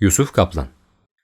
Yusuf Kaplan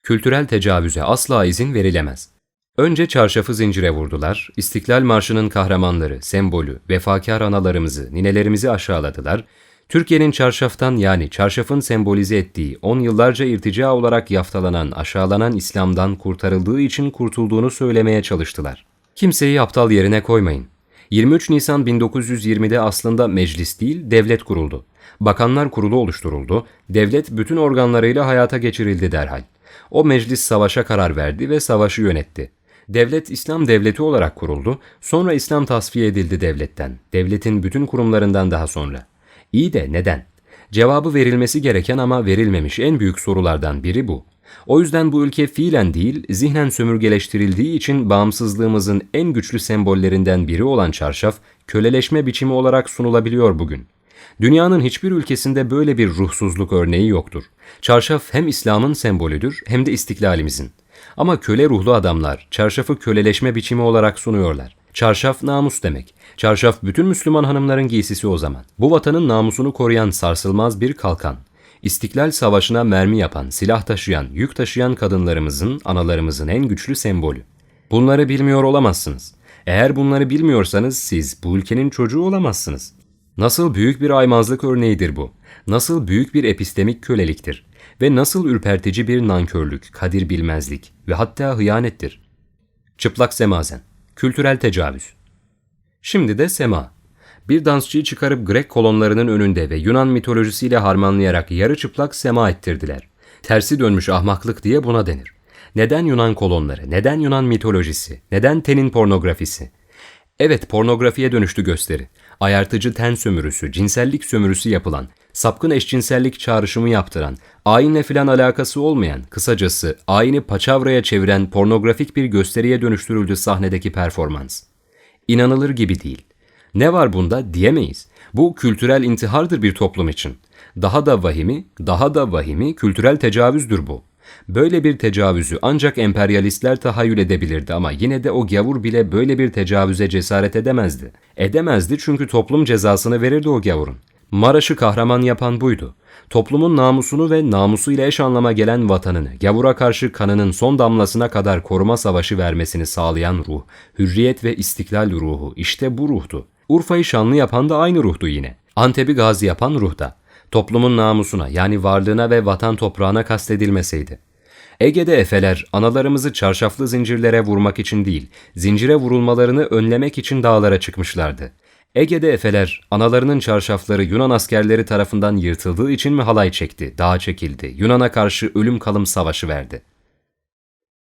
Kültürel tecavüze asla izin verilemez. Önce çarşafı zincire vurdular, İstiklal Marşı'nın kahramanları, sembolü, vefakar analarımızı, ninelerimizi aşağıladılar, Türkiye'nin çarşaftan yani çarşafın sembolize ettiği, on yıllarca irtica olarak yaftalanan, aşağılanan İslam'dan kurtarıldığı için kurtulduğunu söylemeye çalıştılar. Kimseyi aptal yerine koymayın. 23 Nisan 1920'de aslında meclis değil, devlet kuruldu. Bakanlar Kurulu oluşturuldu, devlet bütün organlarıyla hayata geçirildi derhal. O meclis savaşa karar verdi ve savaşı yönetti. Devlet İslam devleti olarak kuruldu, sonra İslam tasfiye edildi devletten, devletin bütün kurumlarından daha sonra. İyi de neden? Cevabı verilmesi gereken ama verilmemiş en büyük sorulardan biri bu. O yüzden bu ülke fiilen değil, zihnen sömürgeleştirildiği için bağımsızlığımızın en güçlü sembollerinden biri olan çarşaf, köleleşme biçimi olarak sunulabiliyor bugün. Dünyanın hiçbir ülkesinde böyle bir ruhsuzluk örneği yoktur. Çarşaf hem İslam'ın sembolüdür hem de istiklalimizin. Ama köle ruhlu adamlar çarşafı köleleşme biçimi olarak sunuyorlar. Çarşaf namus demek. Çarşaf bütün Müslüman hanımların giysisi o zaman. Bu vatanın namusunu koruyan sarsılmaz bir kalkan. İstiklal Savaşı'na mermi yapan, silah taşıyan, yük taşıyan kadınlarımızın, analarımızın en güçlü sembolü. Bunları bilmiyor olamazsınız. Eğer bunları bilmiyorsanız siz bu ülkenin çocuğu olamazsınız. Nasıl büyük bir aymazlık örneğidir bu. Nasıl büyük bir epistemik köleliktir. Ve nasıl ürpertici bir nankörlük, kadir bilmezlik ve hatta hıyanettir. Çıplak semazen, kültürel tecavüz. Şimdi de sema. Bir dansçıyı çıkarıp Grek kolonlarının önünde ve Yunan mitolojisiyle harmanlayarak yarı çıplak sema ettirdiler. Tersi dönmüş ahmaklık diye buna denir. Neden Yunan kolonları, neden Yunan mitolojisi, neden tenin pornografisi? Evet pornografiye dönüştü gösteri. Ayartıcı ten sömürüsü, cinsellik sömürüsü yapılan, sapkın eşcinsellik çağrışımı yaptıran, ayinle filan alakası olmayan, kısacası ayini paçavraya çeviren pornografik bir gösteriye dönüştürüldü sahnedeki performans. İnanılır gibi değil. Ne var bunda diyemeyiz. Bu kültürel intihardır bir toplum için. Daha da vahimi, daha da vahimi kültürel tecavüzdür bu. Böyle bir tecavüzü ancak emperyalistler tahayyül edebilirdi ama yine de o gavur bile böyle bir tecavüze cesaret edemezdi. Edemezdi çünkü toplum cezasını verirdi o gavurun. Maraş'ı kahraman yapan buydu. Toplumun namusunu ve namusuyla eş anlama gelen vatanını, gavura karşı kanının son damlasına kadar koruma savaşı vermesini sağlayan ruh, hürriyet ve istiklal ruhu işte bu ruhtu. Urfa'yı şanlı yapan da aynı ruhtu yine. Antep'i gazi yapan ruh da. Toplumun namusuna yani varlığına ve vatan toprağına kastedilmeseydi. Ege'de efeler analarımızı çarşaflı zincirlere vurmak için değil, zincire vurulmalarını önlemek için dağlara çıkmışlardı. Ege'de efeler analarının çarşafları Yunan askerleri tarafından yırtıldığı için mi halay çekti, dağa çekildi, Yunan'a karşı ölüm kalım savaşı verdi.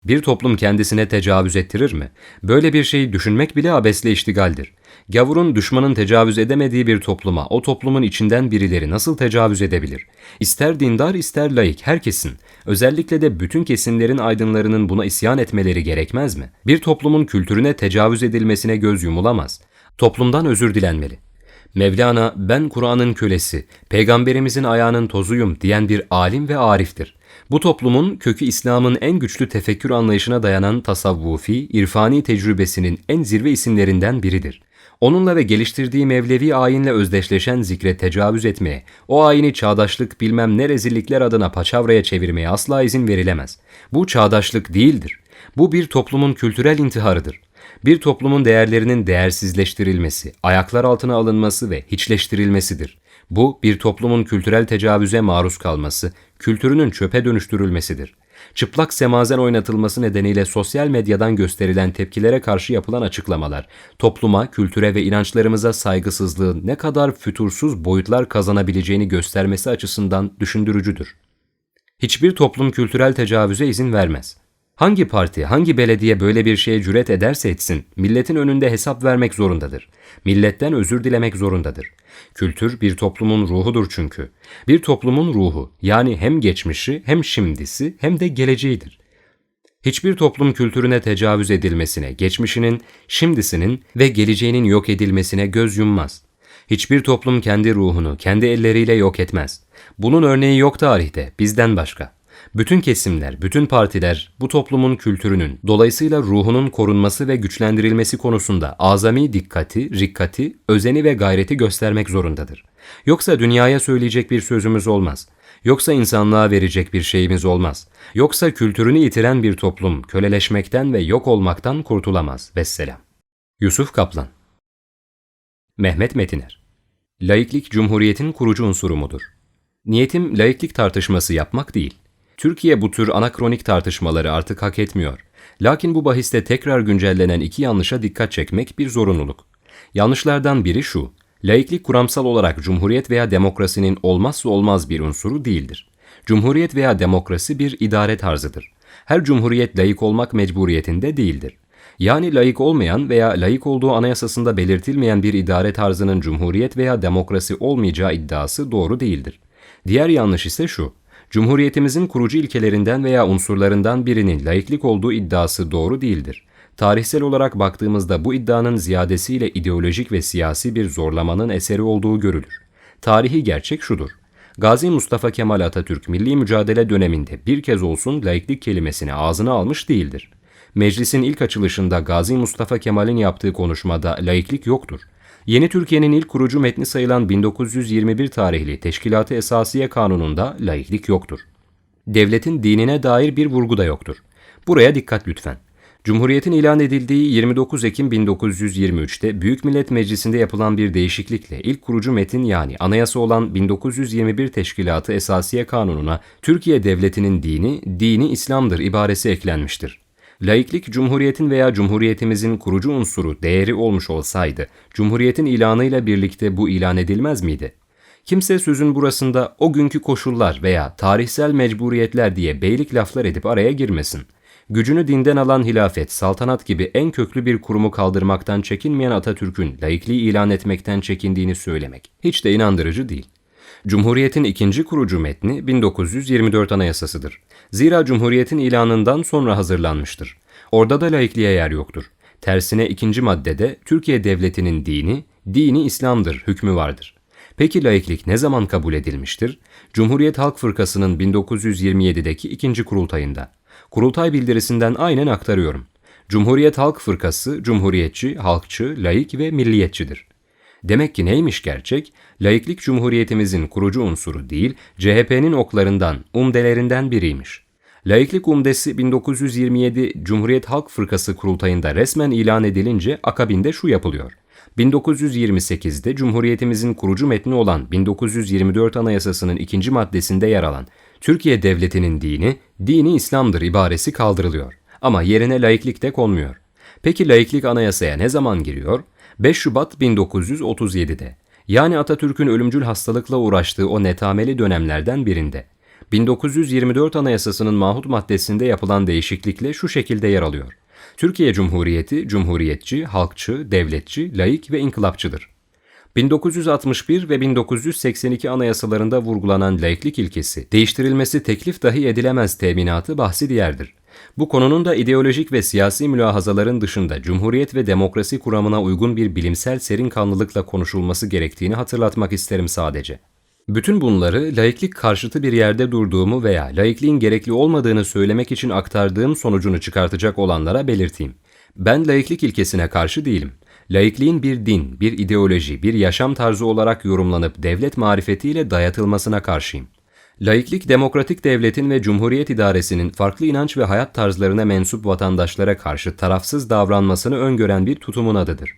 Bir toplum kendisine tecavüz ettirir mi? Böyle bir şeyi düşünmek bile abesle iştigaldir. Gavurun düşmanın tecavüz edemediği bir topluma o toplumun içinden birileri nasıl tecavüz edebilir? İster dindar ister laik herkesin, özellikle de bütün kesimlerin aydınlarının buna isyan etmeleri gerekmez mi? Bir toplumun kültürüne tecavüz edilmesine göz yumulamaz. Toplumdan özür dilenmeli. Mevlana ben Kur'an'ın kölesi, peygamberimizin ayağının tozuyum diyen bir alim ve ariftir. Bu toplumun kökü İslam'ın en güçlü tefekkür anlayışına dayanan tasavvufi, irfani tecrübesinin en zirve isimlerinden biridir. Onunla ve geliştirdiği Mevlevi ayinle özdeşleşen zikre tecavüz etmeye, o ayini çağdaşlık bilmem ne rezillikler adına paçavraya çevirmeye asla izin verilemez. Bu çağdaşlık değildir. Bu bir toplumun kültürel intiharıdır. Bir toplumun değerlerinin değersizleştirilmesi, ayaklar altına alınması ve hiçleştirilmesidir. Bu bir toplumun kültürel tecavüze maruz kalması, kültürünün çöpe dönüştürülmesidir. Çıplak semazen oynatılması nedeniyle sosyal medyadan gösterilen tepkilere karşı yapılan açıklamalar, topluma, kültüre ve inançlarımıza saygısızlığın ne kadar fütursuz boyutlar kazanabileceğini göstermesi açısından düşündürücüdür. Hiçbir toplum kültürel tecavüze izin vermez. Hangi parti, hangi belediye böyle bir şeye cüret ederse etsin, milletin önünde hesap vermek zorundadır. Milletten özür dilemek zorundadır. Kültür bir toplumun ruhudur çünkü. Bir toplumun ruhu, yani hem geçmişi, hem şimdisi, hem de geleceğidir. Hiçbir toplum kültürüne tecavüz edilmesine, geçmişinin, şimdisinin ve geleceğinin yok edilmesine göz yummaz. Hiçbir toplum kendi ruhunu, kendi elleriyle yok etmez. Bunun örneği yok tarihte, bizden başka.'' Bütün kesimler, bütün partiler bu toplumun kültürünün, dolayısıyla ruhunun korunması ve güçlendirilmesi konusunda azami dikkati, rikkati, özeni ve gayreti göstermek zorundadır. Yoksa dünyaya söyleyecek bir sözümüz olmaz. Yoksa insanlığa verecek bir şeyimiz olmaz. Yoksa kültürünü yitiren bir toplum köleleşmekten ve yok olmaktan kurtulamaz. Vesselam. Yusuf Kaplan Mehmet Metiner Laiklik Cumhuriyetin kurucu unsuru mudur? Niyetim laiklik tartışması yapmak değil. Türkiye bu tür anakronik tartışmaları artık hak etmiyor. Lakin bu bahiste tekrar güncellenen iki yanlışa dikkat çekmek bir zorunluluk. Yanlışlardan biri şu, laiklik kuramsal olarak cumhuriyet veya demokrasinin olmazsa olmaz bir unsuru değildir. Cumhuriyet veya demokrasi bir idare tarzıdır. Her cumhuriyet layık olmak mecburiyetinde değildir. Yani layık olmayan veya layık olduğu anayasasında belirtilmeyen bir idare tarzının cumhuriyet veya demokrasi olmayacağı iddiası doğru değildir. Diğer yanlış ise şu, Cumhuriyetimizin kurucu ilkelerinden veya unsurlarından birinin laiklik olduğu iddiası doğru değildir. Tarihsel olarak baktığımızda bu iddianın ziyadesiyle ideolojik ve siyasi bir zorlamanın eseri olduğu görülür. Tarihi gerçek şudur. Gazi Mustafa Kemal Atatürk milli mücadele döneminde bir kez olsun laiklik kelimesini ağzına almış değildir. Meclisin ilk açılışında Gazi Mustafa Kemal'in yaptığı konuşmada laiklik yoktur. Yeni Türkiye'nin ilk kurucu metni sayılan 1921 tarihli Teşkilat-ı Esasiye Kanunu'nda laiklik yoktur. Devletin dinine dair bir vurgu da yoktur. Buraya dikkat lütfen. Cumhuriyetin ilan edildiği 29 Ekim 1923'te Büyük Millet Meclisi'nde yapılan bir değişiklikle ilk kurucu metin yani anayasa olan 1921 Teşkilatı Esasiye Kanunu'na Türkiye Devleti'nin dini, dini İslam'dır ibaresi eklenmiştir. Laiklik, Cumhuriyetin veya Cumhuriyetimizin kurucu unsuru, değeri olmuş olsaydı, Cumhuriyetin ilanıyla birlikte bu ilan edilmez miydi? Kimse sözün burasında o günkü koşullar veya tarihsel mecburiyetler diye beylik laflar edip araya girmesin. Gücünü dinden alan hilafet, saltanat gibi en köklü bir kurumu kaldırmaktan çekinmeyen Atatürk'ün laikliği ilan etmekten çekindiğini söylemek hiç de inandırıcı değil. Cumhuriyetin ikinci kurucu metni 1924 Anayasasıdır. Zira Cumhuriyetin ilanından sonra hazırlanmıştır. Orada da laikliğe yer yoktur. Tersine ikinci maddede Türkiye Devleti'nin dini, dini İslam'dır hükmü vardır. Peki laiklik ne zaman kabul edilmiştir? Cumhuriyet Halk Fırkası'nın 1927'deki ikinci kurultayında. Kurultay bildirisinden aynen aktarıyorum. Cumhuriyet Halk Fırkası, cumhuriyetçi, halkçı, laik ve milliyetçidir. Demek ki neymiş gerçek? Laiklik Cumhuriyetimizin kurucu unsuru değil, CHP'nin oklarından, umdelerinden biriymiş. Laiklik umdesi 1927 Cumhuriyet Halk Fırkası kurultayında resmen ilan edilince akabinde şu yapılıyor. 1928'de Cumhuriyetimizin kurucu metni olan 1924 Anayasası'nın ikinci maddesinde yer alan Türkiye Devleti'nin dini, dini İslam'dır ibaresi kaldırılıyor. Ama yerine laiklik de konmuyor. Peki laiklik anayasaya ne zaman giriyor? 5 Şubat 1937'de. Yani Atatürk'ün ölümcül hastalıkla uğraştığı o netameli dönemlerden birinde. 1924 Anayasası'nın mahut maddesinde yapılan değişiklikle şu şekilde yer alıyor. Türkiye Cumhuriyeti, cumhuriyetçi, halkçı, devletçi, laik ve inkılapçıdır. 1961 ve 1982 anayasalarında vurgulanan laiklik ilkesi, değiştirilmesi teklif dahi edilemez teminatı bahsi diğerdir. Bu konunun da ideolojik ve siyasi mülahazaların dışında cumhuriyet ve demokrasi kuramına uygun bir bilimsel serin kanlılıkla konuşulması gerektiğini hatırlatmak isterim sadece. Bütün bunları laiklik karşıtı bir yerde durduğumu veya laikliğin gerekli olmadığını söylemek için aktardığım sonucunu çıkartacak olanlara belirteyim. Ben laiklik ilkesine karşı değilim. Laikliğin bir din, bir ideoloji, bir yaşam tarzı olarak yorumlanıp devlet marifetiyle dayatılmasına karşıyım. Laiklik, demokratik devletin ve cumhuriyet idaresinin farklı inanç ve hayat tarzlarına mensup vatandaşlara karşı tarafsız davranmasını öngören bir tutumun adıdır.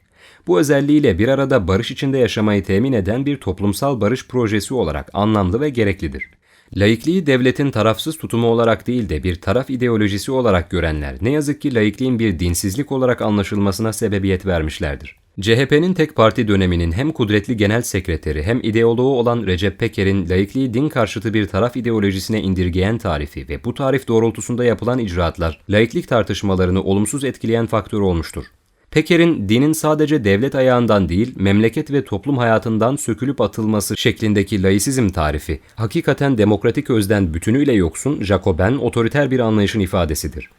Bu özelliğiyle bir arada barış içinde yaşamayı temin eden bir toplumsal barış projesi olarak anlamlı ve gereklidir. Laikliği devletin tarafsız tutumu olarak değil de bir taraf ideolojisi olarak görenler ne yazık ki laikliğin bir dinsizlik olarak anlaşılmasına sebebiyet vermişlerdir. CHP'nin tek parti döneminin hem kudretli genel sekreteri hem ideoloğu olan Recep Peker'in laikliği din karşıtı bir taraf ideolojisine indirgeyen tarifi ve bu tarif doğrultusunda yapılan icraatlar laiklik tartışmalarını olumsuz etkileyen faktör olmuştur. Peker'in dinin sadece devlet ayağından değil, memleket ve toplum hayatından sökülüp atılması şeklindeki laisizm tarifi, hakikaten demokratik özden bütünüyle yoksun, Jacoben, otoriter bir anlayışın ifadesidir.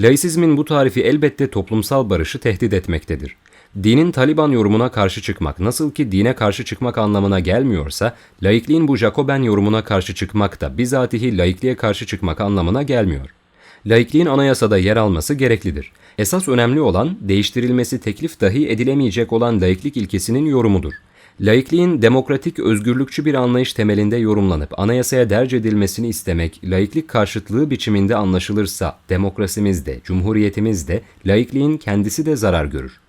Laisizmin bu tarifi elbette toplumsal barışı tehdit etmektedir. Dinin Taliban yorumuna karşı çıkmak nasıl ki dine karşı çıkmak anlamına gelmiyorsa, laikliğin bu Jacoben yorumuna karşı çıkmak da bizatihi laikliğe karşı çıkmak anlamına gelmiyor. Laikliğin anayasada yer alması gereklidir. Esas önemli olan değiştirilmesi teklif dahi edilemeyecek olan laiklik ilkesinin yorumudur. Laikliğin demokratik özgürlükçü bir anlayış temelinde yorumlanıp anayasaya derc edilmesini istemek, laiklik karşıtlığı biçiminde anlaşılırsa demokrasimiz de, cumhuriyetimiz de, laikliğin kendisi de zarar görür.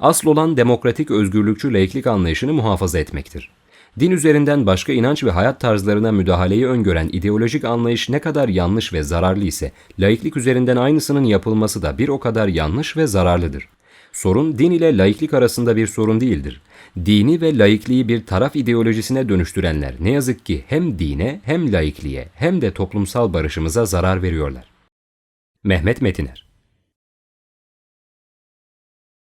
Asıl olan demokratik özgürlükçü laiklik anlayışını muhafaza etmektir. Din üzerinden başka inanç ve hayat tarzlarına müdahaleyi öngören ideolojik anlayış ne kadar yanlış ve zararlı ise, laiklik üzerinden aynısının yapılması da bir o kadar yanlış ve zararlıdır. Sorun din ile laiklik arasında bir sorun değildir. Dini ve laikliği bir taraf ideolojisine dönüştürenler ne yazık ki hem dine hem laikliğe hem de toplumsal barışımıza zarar veriyorlar. Mehmet Metiner